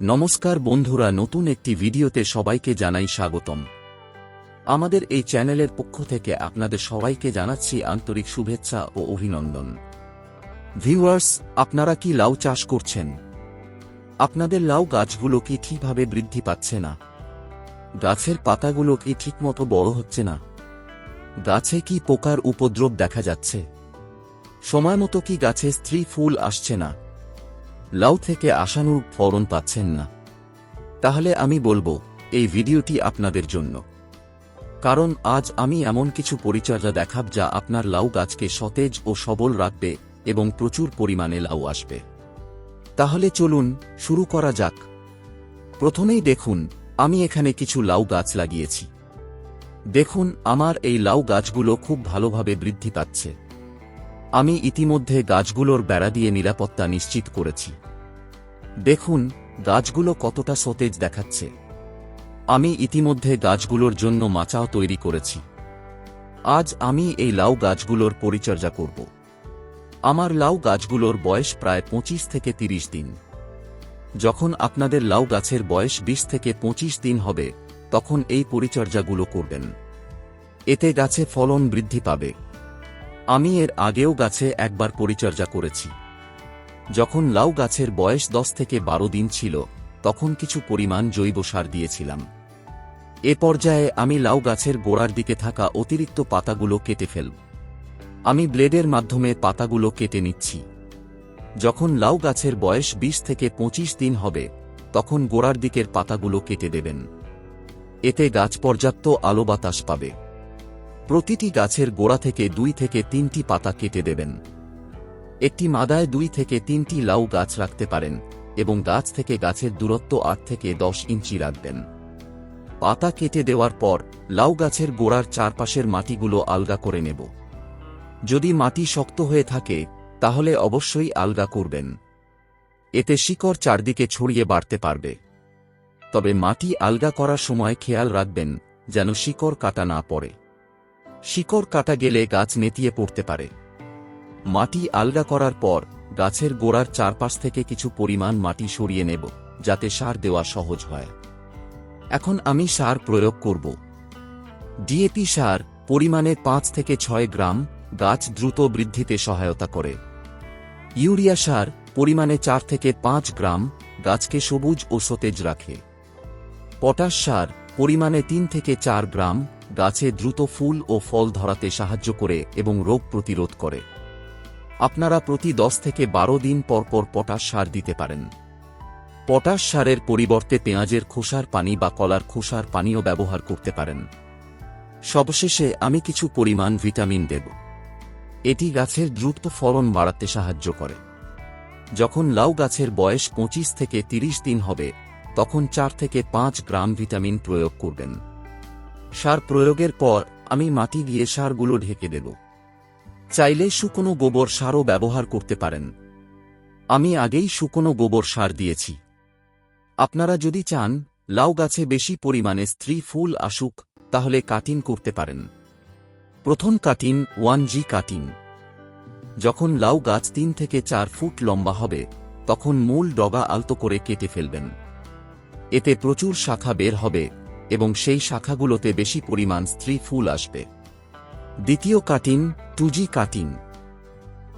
নমস্কার বন্ধুরা, নতুন একটি ভিডিওতে সবাইকে জানাই স্বাগতম। আমাদের এই চ্যানেলের পক্ষ থেকে আপনাদের সবাইকে জানাচ্ছি আন্তরিক শুভেচ্ছা ও অভিনন্দন। ভিউয়ার্স, আপনারা কি লাউ চাষ করছেন? আপনাদের লাউ গাছগুলো কি ঠিকভাবে বৃদ্ধি পাচ্ছে না? গাছের পাতাগুলো কি ঠিকমতো বড় হচ্ছে না? গাছে কি পোকার উপদ্রব দেখা যাচ্ছে? সময় মতো কি গাছে স্ত্রী ফুল আসছে না? লাউ থেকে আশানুরূপ ফলন পাচ্ছেন না। তাহলে আমি বলব, এই ভিডিওটি আপনাদের জন্য। কারণ আজ আমি এমন কিছু পরিচর্যা দেখাব যা আপনার লাউ গাছকে সতেজ ও সবল রাখবে এবং প্রচুর পরিমাণে লাউ আসবে। তাহলে চলুন, শুরু করা যাক। প্রথমেই দেখুন, আমি এখানে কিছু লাউ গাছ লাগিয়েছি। দেখুন, আমার এই লাউ গাছগুলো খুব ভালোভাবে বৃদ্ধি পাচ্ছে। আমি ইতিমধ্যে গাছগুলোর বেড়া দিয়ে নিরাপত্তা নিশ্চিত করেছি। দেখুন, গাছগুলো কতটা সতেজ দেখাচ্ছে। আমি ইতিমধ্যে গাছগুলোর জন্য মাচাও তৈরি করেছি। আজ আমি এই লাউ গাছগুলোর পরিচর্যা করব। আমার লাউ গাছগুলোর বয়স প্রায় পঁচিশ থেকে তিরিশ দিন। যখন আপনাদের লাউ গাছের বয়স বিশ থেকে পঁচিশ দিন হবে, তখন এই পরিচর্যাগুলো করবেন। এতে গাছে ফলন বৃদ্ধি পাবে। আমি এর আগেও গাছে একবার পরিচর্যা করেছি। যখন লাউ গাছের বয়স দশ থেকে বারো দিন ছিল, তখন কিছু পরিমাণ জৈব সার দিয়েছিলাম। এ পর্যায়ে আমি লাউ গাছের গোড়ার দিকে থাকা অতিরিক্ত পাতাগুলো কেটে ফেলব আমি ব্লেডের মাধ্যমে পাতাগুলো কেটে নিচ্ছি। যখন লাউ গাছের বয়স বিশ থেকে পঁচিশ দিন হবে, তখন গোড়ার দিকের পাতাগুলো কেটে দেবেন। এতে গাছ পর্যাপ্ত আলো বাতাস পাবে। প্রতিটি গাছের গোড়া থেকে দুই থেকে তিনটি পাতা কেটে দেবেন। একটি মাদায় দুই থেকে তিনটি লাউ গাছ রাখতে পারেন এবং গাছ থেকে গাছের দূরত্ব আট থেকে দশ ইঞ্চি রাখবেন। পাতা কেটে দেওয়ার পর লাউ গাছের গোড়ার চারপাশের মাটিগুলো আলগা করে নেব। যদি মাটি শক্ত হয়ে থাকে, তাহলে অবশ্যই আলগা করবেন। এতে শিকড় চারদিকে ছড়িয়ে বাড়তে পারবে। তবে মাটি আলগা করার সময় খেয়াল রাখবেন যেন শিকড় কাটা না পড়ে। শিকড় কাটা গেলে গাছ নেতিয়ে পড়তে পারে। মাটি আলগা করার পর গাছের গোড়ার চারপাশ থেকে কিছু পরিমাণ মাটি সরিয়ে নেব, যাতে সার দেওয়া সহজ হয়। এখন আমি সার প্রয়োগ করব। ডিএপি সার পরিমাণে পাঁচ থেকে ছয় গ্রাম গাছ দ্রুত বৃদ্ধিতে সহায়তা করে। ইউরিয়া সার পরিমাণে চার থেকে পাঁচ গ্রাম গাছকে সবুজ ও সতেজ রাখে। পটাশ সার পরিমাণে তিন থেকে চার গ্রাম গাছে দ্রুত ফুল ও ফল ধরাতে সাহায্য করে এবং রোগ প্রতিরোধ করে। আপনারা প্রতি দশ থেকে বারো দিন পর পর পটাশ সার দিতে পারেন। পটাশ সারের পরিবর্তে পেঁয়াজের খোসার পানি বা কলার খোসার পানিও ব্যবহার করতে পারেন। সবশেষে আমি কিছু পরিমাণ ভিটামিন দেব। এটি গাছের দ্রুত ফলন বাড়াতে সাহায্য করে। যখন লাউ গাছের বয়স পঁচিশ থেকে তিরিশ দিন হবে, তখন চার থেকে পাঁচ গ্রাম ভিটামিন প্রয়োগ করবেন। সার প্রয়োগের পর আমি মাটি দিয়ে সারগুলো ঢেকে দেব। চাইলে শুকনো গোবর সারও ব্যবহার করতে পারেন। আমি আগেই শুকনো গোবর সার দিয়েছি। আপনারা যদি চান, লাউ গাছে বেশি পরিমাণে স্ত্রী ফুল আসুক, তাহলে কাটিং করতে পারেন। প্রথম কাটিং ওয়ান জি কাটিং। যখন লাউ গাছ তিন থেকে চার ফুট লম্বা হবে, তখন মূল ডগা আলতো করে কেটে ফেলবেন। এতে প্রচুর শাখা বের হবে এবং সেই শাখাগুলোতে বেশি পরিমাণ স্ত্রী ফুল আসবে। দ্বিতীয় cutting two G cutting.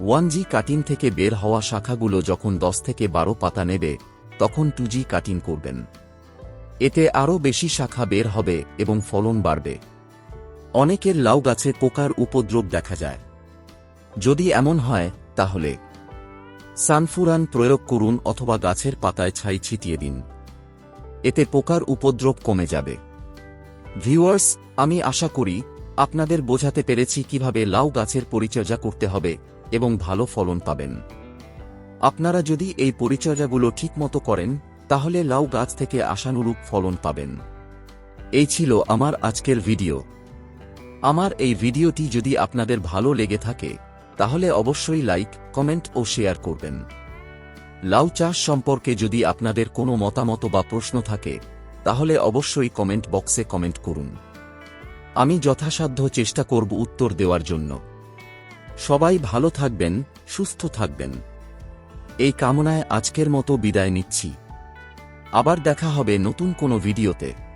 One G cutting থেকে বের হওয়া শাখাগুলো যখন দশ থেকে বারো পাতা নেবে, তখন টু জি কাটিং করবেন। এতে আরও বেশি শাখা বের হবে এবং ফলন বাড়বে। অনেকের লাউ গাছে পোকার উপদ্রব দেখা যায়। যদি এমন হয়, তাহলে সানফুরান প্রয়োগ করুন অথবা গাছের পাতায় ছাই ছিটিয়ে দিন। এতে পোকার উপদ্রব কমে যাবে। ভিউয়ার্স, আমি আশা করি আপনাদের বোঝাতে পেরেছি কীভাবে লাউ গাছের পরিচর্যা করতে হবে এবং ভালো ফলন পাবেন। আপনারা যদি এই পরিচর্যাগুলো ঠিকমতো করেন, তাহলে লাউ গাছ থেকে আশানুরূপ ফলন পাবেন। এই ছিল আমার আজকের ভিডিও। আমার এই ভিডিওটি যদি আপনাদের ভালো লেগে থাকে, তাহলে অবশ্যই লাইক, কমেন্ট ও শেয়ার করবেন। লাউ চাষ সম্পর্কে যদি আপনাদের কোনো মতামত বা প্রশ্ন থাকে, তাহলে অবশ্যই কমেন্ট বক্সে কমেন্ট করুন। আমি যথাসাধ্য চেষ্টা করব উত্তর দেওয়ার জন্য। সবাই ভালো থাকবেন, সুস্থ থাকবেন। এই কামনায় আজকের মতো বিদায় নিচ্ছি। আবার দেখা হবে নতুন কোনো ভিডিওতে।